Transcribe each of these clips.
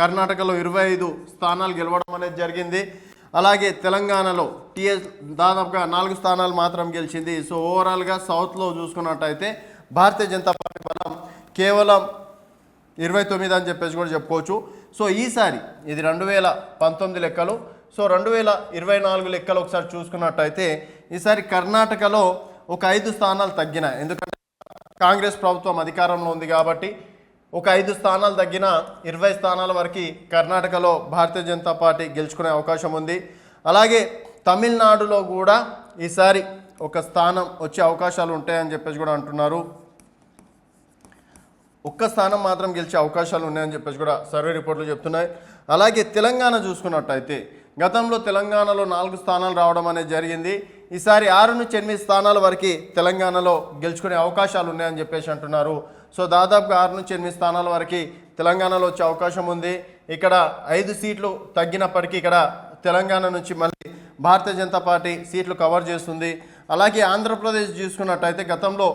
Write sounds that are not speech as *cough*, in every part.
కర్ణాటకలో ఇరవై ఐదు స్థానాలు గెలవడం అనేది జరిగింది. అలాగే తెలంగాణలో టీఎస్ దాదాపుగా నాలుగు స్థానాలు మాత్రం గెలిచింది. సో ఓవరాల్గా సౌత్లో చూసుకున్నట్టయితే భారతీయ జనతా పార్టీ బలం కేవలం ఇరవై తొమ్మిది అని చెప్పేసి కూడా చెప్పుకోవచ్చు. సో ఈసారి ఇది రెండు వేల పంతొమ్మిది లెక్కలు. సో రెండు వేల ఇరవై నాలుగు లెక్కలు ఒకసారి చూసుకున్నట్టయితే ఈసారి కర్ణాటకలో ఒక ఐదు స్థానాలు తగ్గినాయి. ఎందుకంటే కాంగ్రెస్ ప్రభుత్వం అధికారంలో ఉంది కాబట్టి ఒక ఐదు స్థానాలు తగ్గిన ఇరవై స్థానాల వరకు కర్ణాటకలో భారతీయ జనతా పార్టీ గెలుచుకునే అవకాశం ఉంది. అలాగే తమిళనాడులో కూడా ఈసారి ఒక స్థానం వచ్చే అవకాశాలు ఉంటాయని చెప్పేసి కూడా అంటున్నారు. ఒక్క స్థానం మాత్రం గెలిచే అవకాశాలు ఉన్నాయని చెప్పేసి కూడా సర్వే రిపోర్ట్లు చెప్తున్నాయి. అలాగే తెలంగాణ చూసుకున్నట్టయితే గతంలో తెలంగాణలో నాలుగు స్థానాలు రావడం అనేది జరిగింది. ఈసారి ఆరు నుంచి ఎనిమిది స్థానాల వరకు తెలంగాణలో గెలుచుకునే అవకాశాలు ఉన్నాయని చెప్పేసి అంటున్నారు. సో దాదాపుగా ఆరు నుంచి ఎనిమిది స్థానాల వరకు తెలంగాణలో వచ్చే అవకాశం ఉంది. ఇక్కడ ఐదు సీట్లు తగ్గినప్పటికీ ఇక్కడ తెలంగాణ నుంచి మళ్ళీ భారతీయ జనతా పార్టీ సీట్లు కవర్ చేస్తుంది. అలాగే ఆంధ్రప్రదేశ్ చూసుకున్నట్టయితే గతంలో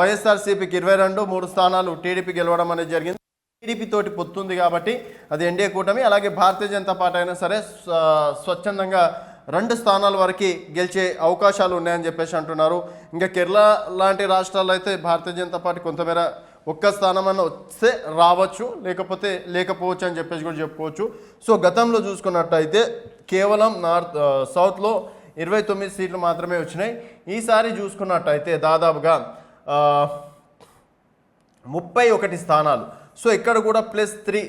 వైఎస్ఆర్సీపీకి ఇరవై రెండు మూడు స్థానాలు టీడీపీ గెలవడం అనేది జరిగింది. టీడీపీ తోటి పొత్తుంది కాబట్టి అది ఎన్డీఏ కూటమి అలాగే భారతీయ జనతా పార్టీ అయినా సరే స్వచ్ఛందంగా రెండు స్థానాల వరకు గెలిచే అవకాశాలు ఉన్నాయని చెప్పేసి అంటున్నారు. ఇంకా కేరళ లాంటి రాష్ట్రాల్లో అయితే భారతీయ జనతా పార్టీ కొంతమేర ఒక్క స్థానం అన్న వస్తే రావచ్చు లేకపోతే లేకపోవచ్చు అని చెప్పేసి కూడా చెప్పుకోవచ్చు. సో గతంలో చూసుకున్నట్టయితే కేవలం నార్త్ సౌత్లో ఇరవై తొమ్మిది సీట్లు మాత్రమే వచ్చినాయి. ఈసారి చూసుకున్నట్టయితే దాదాపుగా ముప్పై ఒకటి స్థానాలు. సో ఇక్కడ కూడా ప్లస్ త్రీ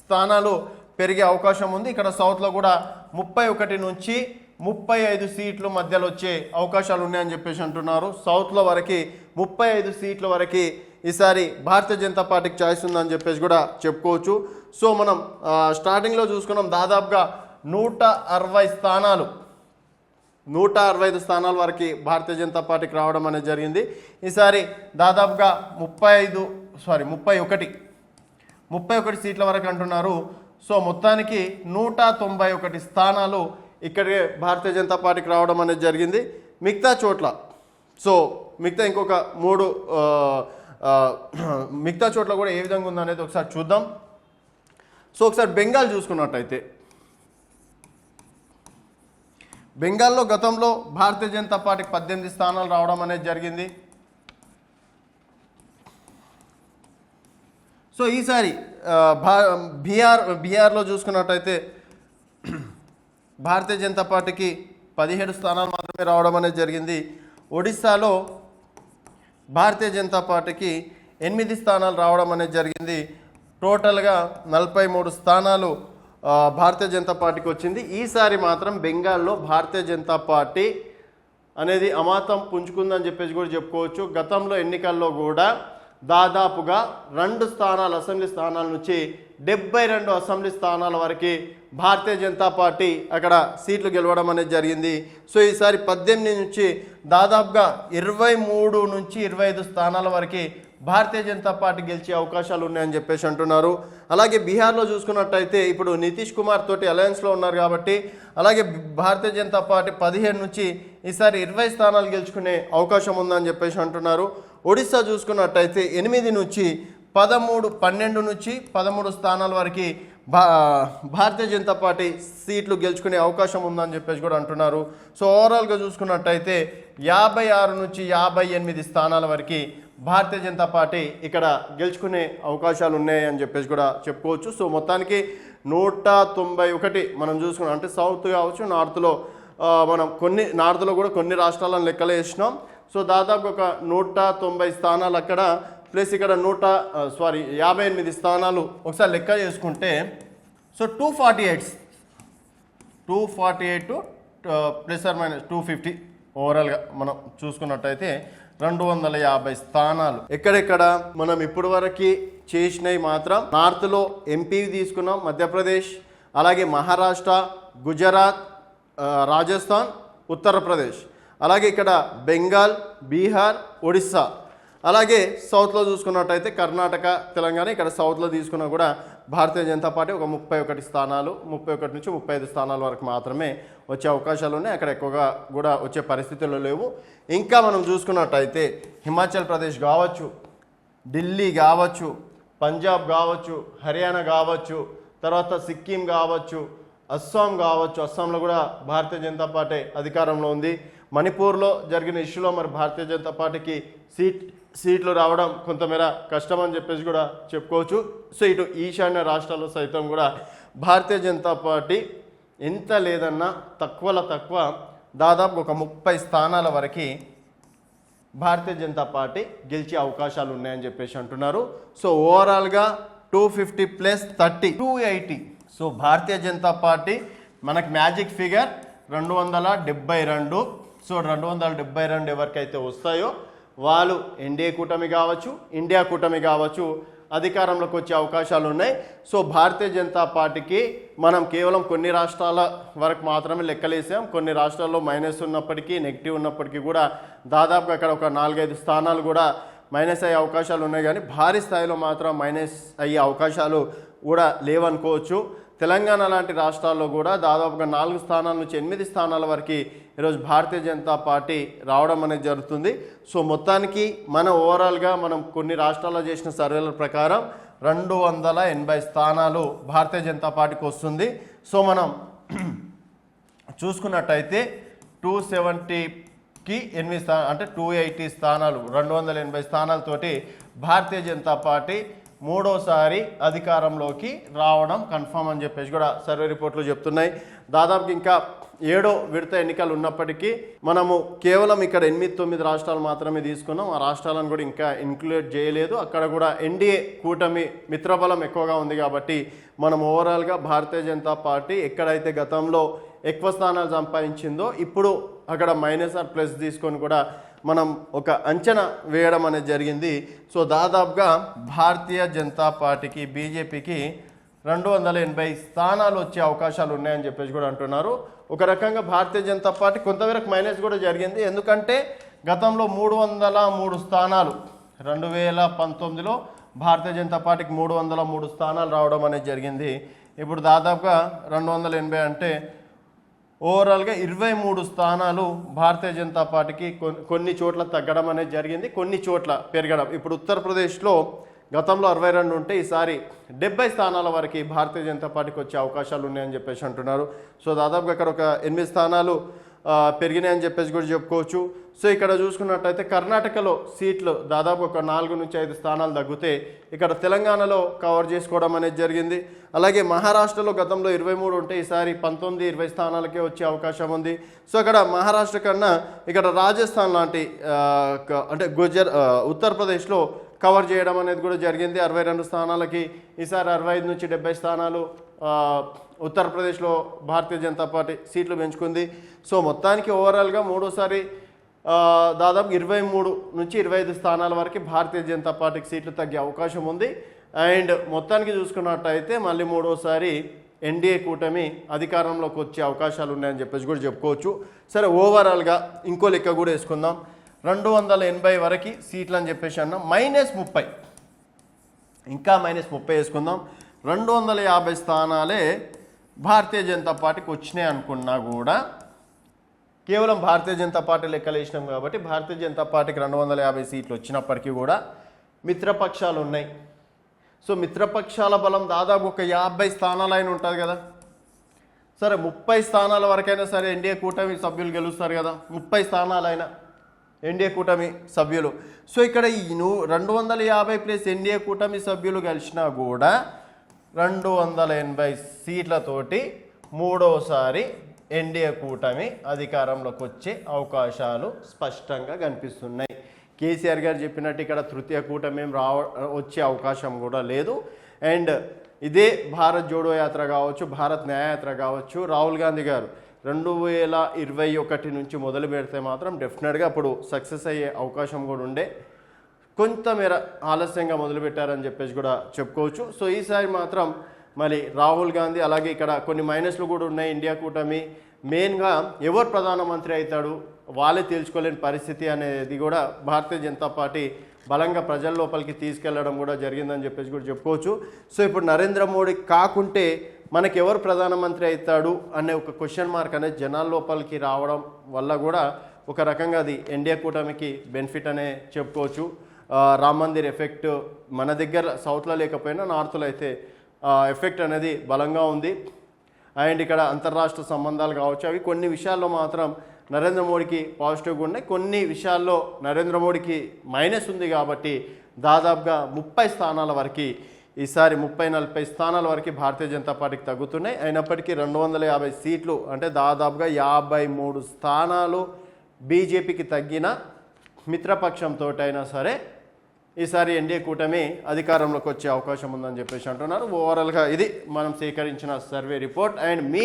స్థానాలు పెరిగే అవకాశం ఉంది. ఇక్కడ సౌత్లో కూడా ముప్పై ఒకటి నుంచి ముప్పై ఐదు సీట్లు మధ్యలో వచ్చే అవకాశాలు ఉన్నాయని చెప్పేసి అంటున్నారు. సౌత్లో వరకు ముప్పై ఐదు సీట్ల వరకు ఈసారి భారతీయ జనతా పార్టీకి ఛాయిస్ ఉందని చెప్పేసి కూడా చెప్పుకోవచ్చు. సో మనం స్టార్టింగ్లో చూసుకున్నాం దాదాపుగా నూట అరవై స్థానాలు. నూట అరవై ఐదు స్థానాల వరకు భారతీయ జనతా పార్టీకి రావడం అనేది జరిగింది. ఈసారి దాదాపుగా ముప్పై ఐదు సారీ ముప్పై ఒకటి. ముప్పై ఒకటి సీట్ల వరకు అంటున్నారు. సో మొత్తానికి నూట తొంభై ఒకటి స్థానాలు ఇక్కడే భారతీయ జనతా పార్టీకి రావడం అనేది జరిగింది. మిగతా చోట్ల సో మిగతా ఇంకొక మూడు మిగతా చోట్ల కూడా ఏ విధంగా ఉందనేది ఒకసారి చూద్దాం. సో ఒకసారి బెంగాల్ చూసుకున్నట్టయితే బెంగాల్లో గతంలో భారతీయ జనతా పార్టీకి పద్దెనిమిది స్థానాలు రావడం అనేది జరిగింది. సో ఈసారి భా బీహార్ బీహార్లో చూసుకున్నట్టయితే భారతీయ జనతా పార్టీకి పదిహేడు స్థానాలు మాత్రమే రావడం అనేది జరిగింది. ఒడిస్సాలో భారతీయ జనతా పార్టీకి ఎనిమిది స్థానాలు రావడం అనేది జరిగింది. టోటల్గా నలభై మూడు స్థానాలు భారతీయ జనతా పార్టీకి వచ్చింది. ఈసారి మాత్రం బెంగాల్లో భారతీయ జనతా పార్టీ అనేది అమాతం పుంజుకుందని చెప్పేసి కూడా చెప్పుకోవచ్చు. గతంలో ఎన్నికల్లో కూడా దాదాపుగా రెండు స్థానాలు అసెంబ్లీ స్థానాల నుంచి డెబ్బై రెండు అసెంబ్లీ స్థానాల వరకు భారతీయ జనతా పార్టీ అక్కడ సీట్లు గెలవడం అనేది జరిగింది. సో ఈసారి పద్దెనిమిది నుంచి దాదాపుగా ఇరవై మూడు నుంచి ఇరవై ఐదు స్థానాల వరకు భారతీయ జనతా పార్టీ గెలిచే అవకాశాలు ఉన్నాయని చెప్పేసి అంటున్నారు. అలాగే బీహార్లో చూసుకున్నట్టయితే ఇప్పుడు నితీష్ కుమార్ తోటి అలయన్స్లో ఉన్నారు కాబట్టి అలాగే భారతీయ జనతా పార్టీ పదిహేను నుంచి ఈసారి ఇరవై స్థానాలు గెలుచుకునే అవకాశం ఉందని చెప్పేసి అంటున్నారు. ఒడిశా చూసుకున్నట్టయితే ఎనిమిది నుంచి పదమూడు పన్నెండు నుంచి పదమూడు స్థానాల వరకు భా భారతీయ జనతా పార్టీ సీట్లు గెలుచుకునే అవకాశం ఉందని చెప్పేసి కూడా అంటున్నారు. సో ఓవరాల్గా చూసుకున్నట్టయితే యాభై ఆరు నుంచి యాభై ఎనిమిది స్థానాల వరకు భారతీయ జనతా పార్టీ ఇక్కడ గెలుచుకునే అవకాశాలు ఉన్నాయి అని చెప్పేసి కూడా చెప్పుకోవచ్చు. సో మొత్తానికి నూట తొంభై ఒకటి మనం చూసుకున్నాం అంటే సౌత్ కావచ్చు నార్త్లో మనం కొన్ని నార్త్లో కూడా కొన్ని రాష్ట్రాలను లెక్కలు వేసినాం సో దాదాపు ఒక నూట తొంభై స్థానాలు అక్కడ ప్లస్ ఇక్కడ నూట సారీ యాభై ఎనిమిది స్థానాలు ఒకసారి లెక్క చేసుకుంటే so two forty eight two forty eight plus or minus two fifty ఓవరాల్గా మనం చూసుకున్నట్టయితే రెండు వందల యాభై స్థానాలు. ఎక్కడెక్కడ మనం ఇప్పటి వరకు చేసినవి మాత్రం నార్త్లో ఎంపీ తీసుకున్నాం మధ్యప్రదేశ్ అలాగే మహారాష్ట్ర గుజరాత్ రాజస్థాన్ ఉత్తరప్రదేశ్. అలాగే ఇక్కడ బెంగాల్ బీహార్ ఒడిస్సా. అలాగే సౌత్లో చూసుకున్నట్టయితే కర్ణాటక తెలంగాణ ఇక్కడ సౌత్లో తీసుకున్నా కూడా భారతీయ జనతా పార్టీ ఒక ముప్పై ఒకటి స్థానాలు ముప్పై ఒకటి నుంచి ముప్పై ఐదు స్థానాల వరకు మాత్రమే వచ్చే అవకాశాలు ఉన్నాయి. అక్కడ ఎక్కువగా కూడా వచ్చే పరిస్థితులు లేవు. ఇంకా మనం చూసుకున్నట్టయితే హిమాచల్ ప్రదేశ్ కావచ్చు ఢిల్లీ కావచ్చు పంజాబ్ కావచ్చు హర్యానా కావచ్చు తర్వాత సిక్కిం కావచ్చు అస్సాం కావచ్చు. అస్సాంలో కూడా భారతీయ జనతా పార్టీ అధికారంలో ఉంది. మణిపూర్లో జరిగిన ఇష్యూలో మరి భారతీయ జనతా పార్టీకి సీట్ సీట్లు రావడం కొంతమేర కష్టం అని చెప్పేసి కూడా చెప్పుకోవచ్చు. సో ఇటు ఈశాన్య రాష్ట్రాల్లో సైతం కూడా భారతీయ జనతా పార్టీ ఎంత లేదన్నా తక్కువలో తక్కువ దాదాపు ఒక ముప్పై స్థానాల వరకు భారతీయ జనతా పార్టీ గెలిచే అవకాశాలు ఉన్నాయని చెప్పేసి అంటున్నారు. సో ఓవరాల్గా two fifty plus thirty two eighty. So Bharatiya Janata Party మనకు మ్యాజిక్ ఫిగర్ రెండు వందల డెబ్బై రెండు. సో రెండు వందల డెబ్బై రెండు ఎవరికైతే వస్తాయో వాళ్ళు ఎన్డీఏ కూటమి కావచ్చు ఇండియా కూటమి కావచ్చు అధికారంలోకి వచ్చే అవకాశాలు ఉన్నాయి. సో భారతీయ జనతా పార్టీకి మనం కేవలం కొన్ని రాష్ట్రాల వరకు మాత్రమే లెక్కలేసాం. కొన్ని రాష్ట్రాల్లో మైనస్ ఉన్నప్పటికీ నెగిటివ్ ఉన్నప్పటికీ కూడా దాదాపుగా అక్కడ ఒక నాలుగైదు స్థానాలు కూడా మైనస్ అయ్యే అవకాశాలు ఉన్నాయి. కానీ భారీ స్థాయిలో మాత్రం మైనస్ అయ్యే అవకాశాలు కూడా లేవనుకోవచ్చు. తెలంగాణ లాంటి రాష్ట్రాల్లో కూడా దాదాపుగా నాలుగు స్థానాల నుంచి ఎనిమిది స్థానాల వరకు ఈరోజు భారతీయ జనతా పార్టీ రావడం అనేది జరుగుతుంది. సో మొత్తానికి మన ఓవరాల్గా మనం కొన్ని రాష్ట్రాల్లో చేసిన సర్వేల ప్రకారం రెండు వందల ఎనభై స్థానాలు భారతీయ జనతా పార్టీకి వస్తుంది. సో మనం *clears throat* చూసుకున్నట్టయితే టూ సెవెంటీకి ఎనిమిది స్థానాలు అంటే టూ ఎయిటీ స్థానాలు రెండు వందల ఎనభై స్థానాలతోటి భారతీయ జనతా పార్టీ మూడోసారి అధికారంలోకి రావడం కన్ఫామ్ అని చెప్పేసి కూడా సర్వే రిపోర్ట్లు చెప్తున్నాయి. దాదాపు ఇంకా ఏడో విడత ఎన్నికలు ఉన్నప్పటికీ మనము కేవలం ఇక్కడ ఎనిమిది తొమ్మిది రాష్ట్రాలు మాత్రమే తీసుకున్నాం. ఆ రాష్ట్రాలను కూడా ఇంకా ఇన్క్లూడ్ చేయలేదు. అక్కడ కూడా ఎన్డీఏ కూటమి మిత్రబలం ఎక్కువగా ఉంది కాబట్టి మనం ఓవరాల్గా భారతీయ జనతా పార్టీ ఎక్కడైతే గతంలో ఎక్కువ స్థానాలు సంపాదించిందో ఇప్పుడు అక్కడ మైనస్ ఆర్ ప్లస్ తీసుకొని కూడా మనం ఒక అంచనా వేయడం అనేది జరిగింది. సో దాదాపుగా భారతీయ జనతా పార్టీకి బీజేపీకి రెండు వందల ఎనభై స్థానాలు వచ్చే అవకాశాలు ఉన్నాయని చెప్పేసి కూడా అంటున్నారు. ఒక రకంగా భారతీయ జనతా పార్టీ కొంతవరకు మైనస్ కూడా జరిగింది. ఎందుకంటే గతంలో మూడు వందల మూడు స్థానాలు రెండు వేల పంతొమ్మిదిలో భారతీయ జనతా పార్టీకి మూడు వందల మూడు స్థానాలు రావడం అనేది జరిగింది. ఇప్పుడు దాదాపుగా రెండు వందల ఎనభై అంటే ఓవరాల్గా ఇరవై మూడు స్థానాలు భారతీయ జనతా పార్టీకి కొన్ని చోట్ల తగ్గడం అనేది జరిగింది కొన్ని చోట్ల పెరగడం. ఇప్పుడు ఉత్తరప్రదేశ్లో గతంలో అరవై రెండు ఉంటే ఈసారి డెబ్బై స్థానాల వరకు భారతీయ జనతా పార్టీకి వచ్చే అవకాశాలు ఉన్నాయని చెప్పేసి అంటున్నారు. సో దాదాపుగా అక్కడ ఒక ఎనిమిది స్థానాలు పెరిగినాయని చెప్పేసి కూడా చెప్పుకోవచ్చు. సో ఇక్కడ చూసుకున్నట్టయితే కర్ణాటకలో సీట్లు దాదాపు ఒక నాలుగు నుంచి ఐదు స్థానాలు తగ్గితే ఇక్కడ తెలంగాణలో కవర్ చేసుకోవడం అనేది జరిగింది. అలాగే మహారాష్ట్రలో గతంలో ఇరవై మూడు ఉంటే ఈసారి పంతొమ్మిది ఇరవై స్థానాలకే వచ్చే అవకాశం ఉంది. సో అక్కడ మహారాష్ట్ర కన్నా ఇక్కడ రాజస్థాన్ లాంటి అంటే గుజర్ ఉత్తరప్రదేశ్లో కవర్ చేయడం అనేది కూడా జరిగింది. అరవై రెండు స్థానాలకి ఈసారి అరవై ఐదు నుంచి డెబ్బై స్థానాలు ఉత్తరప్రదేశ్లో భారతీయ జనతా పార్టీ సీట్లు పెంచుకుంది. సో మొత్తానికి ఓవరాల్గా మూడోసారి దాదాపు ఇరవై మూడు నుంచి ఇరవై ఐదు స్థానాల వరకు భారతీయ జనతా పార్టీకి సీట్లు తగ్గే అవకాశం ఉంది. అండ్ మొత్తానికి చూసుకున్నట్టయితే మళ్ళీ మూడోసారి ఎన్డీఏ కూటమి అధికారంలోకి వచ్చే అవకాశాలు ఉన్నాయని చెప్పేసి కూడా చెప్పుకోవచ్చు. సరే ఓవరాల్గా ఇంకో లెక్క కూడా వేసుకుందాం. రెండు వందల ఎనభై వరకు సీట్లు అని చెప్పేసి అన్నాం మైనస్ ముప్పై. ఇంకా మైనస్ ముప్పై వేసుకుందాం. రెండు వందల యాభై స్థానాలే భారతీయ జనతా పార్టీకి వచ్చినాయి అనుకున్నా కూడా కేవలం భారతీయ జనతా పార్టీ లెక్కలు వేసినాం కాబట్టి భారతీయ జనతా పార్టీకి రెండు వందల యాభై సీట్లు వచ్చినప్పటికీ కూడా మిత్రపక్షాలు ఉన్నాయి. సో మిత్రపక్షాల బలం దాదాపు ఒక యాభై స్థానాలైన ఉంటుంది కదా. సరే ముప్పై స్థానాల వరకైనా సరే ఎన్డీఏ కూటమి సభ్యులు గెలుస్తారు కదా. ముప్పై స్థానాలైనా ఎన్డీఏ కూటమి సభ్యులు. సో ఇక్కడ ఈ రెండు వందల యాభై ప్లస్ ఎన్డీఏ కూటమి సభ్యులు గెలిచినా కూడా రెండు వందల ఎనభై సీట్లతోటి మూడోసారి ఎన్డీఏ కూటమి అధికారంలోకి వచ్చే అవకాశాలు స్పష్టంగా కనిపిస్తున్నాయి. కేసీఆర్ గారు చెప్పినట్టు ఇక్కడ తృతీయ కూటమి ఏం రావ వచ్చే అవకాశం కూడా లేదు. అండ్ ఇదే భారత్ జోడో యాత్ర కావచ్చు భారత్ న్యాయయాత్ర కావచ్చు రాహుల్ గాంధీ గారు రెండు వేల ఇరవై ఒకటి నుంచి మొదలు పెడితే మాత్రం డెఫినెట్గా అప్పుడు సక్సెస్ అయ్యే అవకాశం కూడా ఉండే. కొంతమేర ఆలస్యంగా మొదలుపెట్టారని చెప్పేసి కూడా చెప్పుకోవచ్చు. సో ఈసారి మాత్రం మరి రాహుల్ గాంధీ అలాగే ఇక్కడ కొన్ని మైనస్లు కూడా ఉన్నాయి ఇండియా కూటమి. మెయిన్గా ఎవరు ప్రధానమంత్రి అవుతాడు వాళ్ళే తేల్చుకోలేని పరిస్థితి అనేది కూడా భారతీయ జనతా పార్టీ బలంగా ప్రజల లోపలికి తీసుకెళ్ళడం కూడా జరిగిందని చెప్పేసి కూడా చెప్పుకోవచ్చు. సో ఇప్పుడు నరేంద్ర మోడీ కాకుంటే మనకి ఎవరు ప్రధానమంత్రి అవుతాడు అనే ఒక క్వశ్చన్ మార్క్ అనేది జనాల లోపలికి రావడం వల్ల కూడా ఒక రకంగా అది ఎన్డీఏ కూటమికి బెనిఫిట్ అనే చెప్పుకోవచ్చు. రామ్ మందిర్ ఎఫెక్ట్ మన దగ్గర సౌత్లో లేకపోయినా నార్త్లో అయితే ఎఫెక్ట్ అనేది బలంగా ఉంది. అండ్ ఇక్కడ అంతర్రాష్ట్ర సంబంధాలు కావచ్చు. అవి కొన్ని విషయాల్లో మాత్రం నరేంద్ర మోడీకి పాజిటివ్గా ఉన్నాయి. కొన్ని విషయాల్లో నరేంద్ర మోడీకి మైనస్ ఉంది కాబట్టి దాదాపుగా ముప్పై స్థానాల వరకు ఈసారి ముప్పై నలభై స్థానాల వరకు భారతీయ జనతా పార్టీకి తగ్గుతున్నాయి. అయినప్పటికీ రెండు వందల యాభై సీట్లు అంటే దాదాపుగా యాభై మూడు స్థానాలు బీజేపీకి తగ్గిన మిత్రపక్షంతో అయినా సరే ఈసారి ఎన్డీఏ కూటమి అధికారంలోకి వచ్చే అవకాశం ఉందని చెప్పేసి అంటున్నారు. ఓవరాల్గా ఇది మనం సేకరించిన సర్వే రిపోర్ట్. అండ్ మీ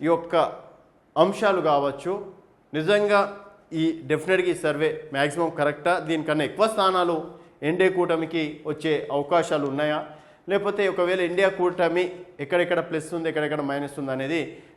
యొక్క అంశాలు కావచ్చు. నిజంగా ఈ డెఫినెట్గా ఈ సర్వే మ్యాక్సిమం కరెక్టా? దీనికన్నా ఎక్కువ స్థానాలు ఎన్డీఏ కూటమికి వచ్చే అవకాశాలు ఉన్నాయా? లేకపోతే ఒకవేళ ఇండియా కూటమి ఎక్కడెక్కడ ప్లస్ ఉంది ఎక్కడెక్కడ మైనస్ ఉంది అనేది